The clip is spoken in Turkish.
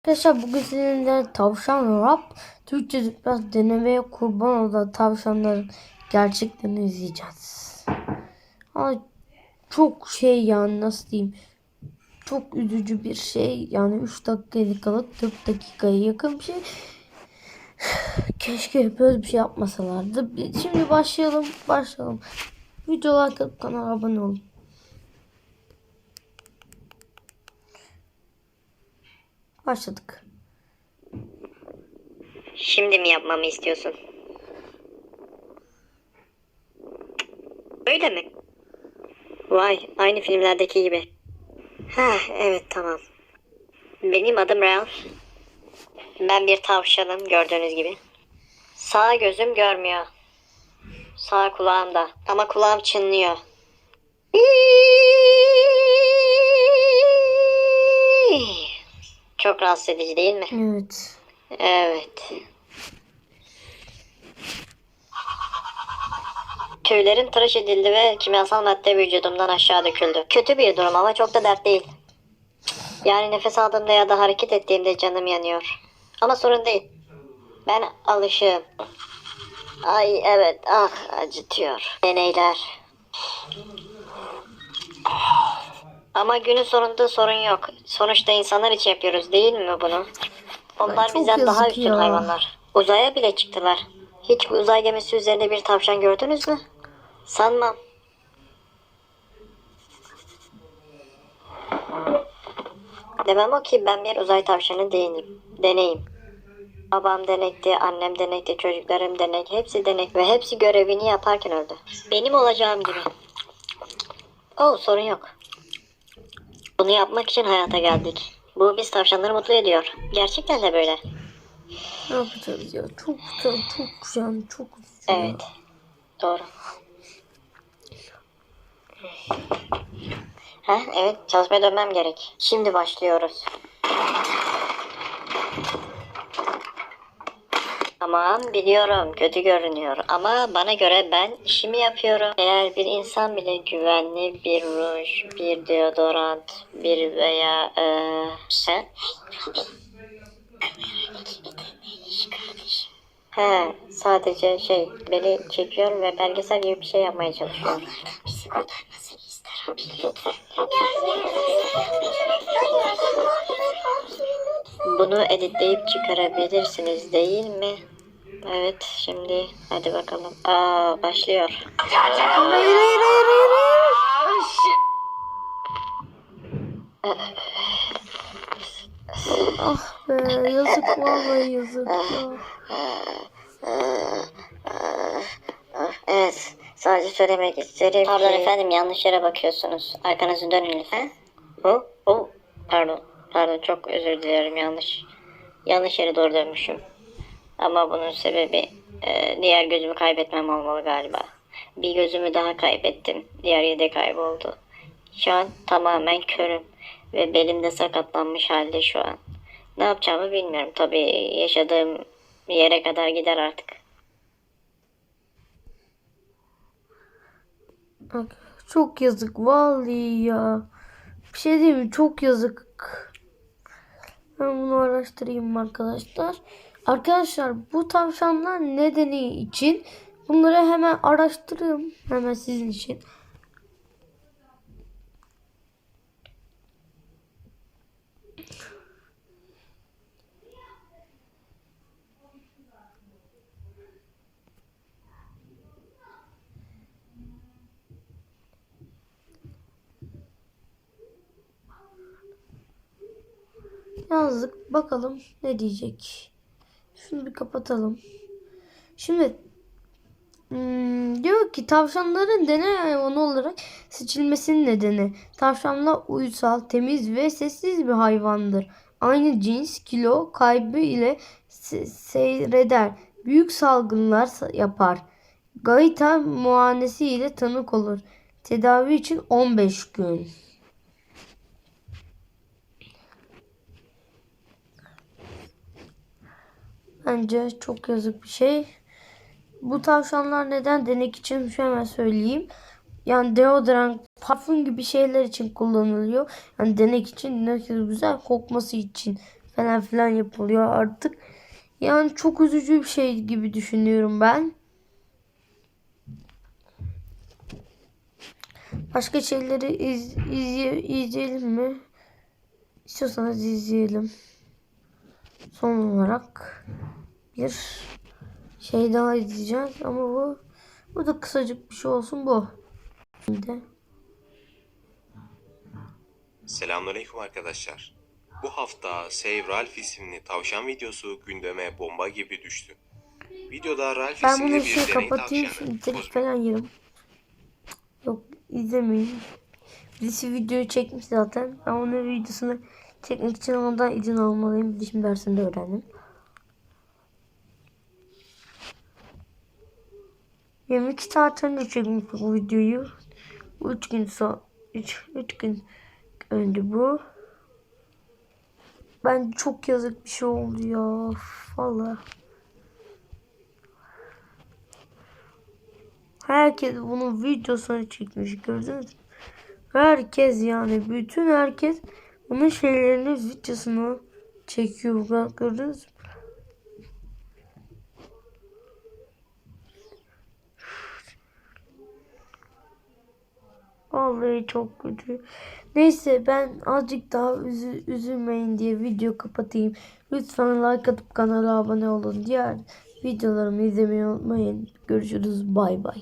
Arkadaşlar bugün sizinle tavşan rap Türkçe biraz denemeye kurban olan tavşanların gerçeklerini izleyeceğiz. Ama çok şey yani nasıl diyeyim çok üzücü bir şey yani 3 dakikalık 4 dakikaya yakın bir şey. Keşke böyle bir şey yapmasalardı. Şimdi başlayalım başlayalım. Video like atıp kanala abone olun. Başladık. Şimdi mi yapmamı istiyorsun? Öyle mi? Vay, aynı filmlerdeki gibi. Ha, evet tamam. Benim adım Ralph. Ben bir tavşanım gördüğünüz gibi. Sağ gözüm görmüyor. Sağ kulağım da. Ama kulağım çınlıyor. Çok rahatsız edici değil mi? Evet. Evet. Tüylerim tıraş edildi ve kimyasal madde vücudumdan aşağı döküldü. Kötü bir durum ama çok da dert değil. Yani nefes aldığımda ya da hareket ettiğimde canım yanıyor. Ama sorun değil. Ben alışığım. Ay evet ah acıtıyor. Deneyler. Ama günün sonunda sorun yok. Sonuçta insanlar için yapıyoruz değil mi bunu? Onlar Çok bizden daha yazık üstün ya. hayvanlar. Uzaya bile çıktılar. Hiç uzay gemisi üzerinde bir tavşan gördünüz mü? Sanmam. Demem o ki ben bir uzay tavşanı değilim. Deneyim. Babam denekti, annem denekti, çocuklarım denek, hepsi denek ve hepsi görevini yaparken öldü. Benim olacağım gibi. Oh sorun yok. Bunu yapmak için hayata geldik. Bu biz tavşanları mutlu ediyor. Gerçekten de böyle. Ne yapacağız ya? Çok güzel, çok güzel, çok güzel. Evet. Doğru. Ha, evet çalışmaya dönmem gerek. Şimdi başlıyoruz. Tamam biliyorum kötü görünüyor ama bana göre ben işimi yapıyorum. Eğer bir insan bile güvenli bir ruj, bir deodorant, bir veya eee sen He, sadece şey beni çekiyor ve belgesel gibi bir şey yapmaya çalışıyor. Bunu editleyip çıkarabilirsiniz değil mi? Evet şimdi hadi bakalım. Aa başlıyor. Hayır, hayır, hayır, hayır, hayır. Ah be, yazık vallahi yazık ya. Evet sadece söylemek isterim Pardon efendim yanlış yere bakıyorsunuz. Arkanızı dönün lütfen. Oh, oh, pardon. Pardon çok özür dilerim yanlış. Yanlış yere doğru dönmüşüm. Ama bunun sebebi e, diğer gözümü kaybetmem olmalı galiba. Bir gözümü daha kaybettim. Diğeri de kayboldu. Şu an tamamen körüm. Ve belim de sakatlanmış halde şu an. Ne yapacağımı bilmiyorum. Tabii yaşadığım yere kadar gider artık. Çok yazık vallahi ya. Bir şey diyeyim mi? Çok yazık. Ben bunu araştırayım arkadaşlar. Arkadaşlar bu tavşanlar nedeni için bunları hemen araştırıyorum. Hemen sizin için. Yazdık. Bakalım ne diyecek. Şunu bir kapatalım. Şimdi hmm, diyor ki tavşanların deney hayvanı olarak seçilmesinin nedeni tavşanlar uysal, temiz ve sessiz bir hayvandır. Aynı cins kilo kaybı ile se- seyreder. Büyük salgınlar sa- yapar. Gaita muayenesi ile tanık olur. Tedavi için 15 gün. Bence çok yazık bir şey. Bu tavşanlar neden denek için hemen söyleyeyim. Yani deodorant, parfüm gibi şeyler için kullanılıyor. Yani denek için ne kadar güzel kokması için falan filan yapılıyor artık. Yani çok üzücü bir şey gibi düşünüyorum ben. Başka şeyleri iz, izle- izleyelim mi? İstiyorsanız izleyelim. Son olarak bir şey daha izleyeceğiz ama bu bu da kısacık bir şey olsun bu. Şimdi Selamünaleyküm arkadaşlar. Bu hafta Save Ralph isimli tavşan videosu gündeme bomba gibi düştü. Videoda Ralph ben isimli bir şey deney kapatayım tavşanı falan yerim. Yok izlemeyin. Birisi videoyu çekmiş zaten. Ben onun videosunu çekmek için ondan izin almalıyım. Bilişim dersinde öğrendim. 22 saat önce çekmiş bu videoyu. 3 gün sonra 3 3 gün önce bu. Ben çok yazık bir şey oldu ya. Valla. Herkes bunun videosunu çekmiş gördünüz? Herkes yani bütün herkes bunun şeylerini videosunu çekiyor gördünüz mü? Vallahi çok kötü. Neyse ben azıcık daha üzü- üzülmeyin diye video kapatayım. Lütfen like atıp kanala abone olun. Diğer videolarımı izlemeyi unutmayın. Görüşürüz. Bay bay.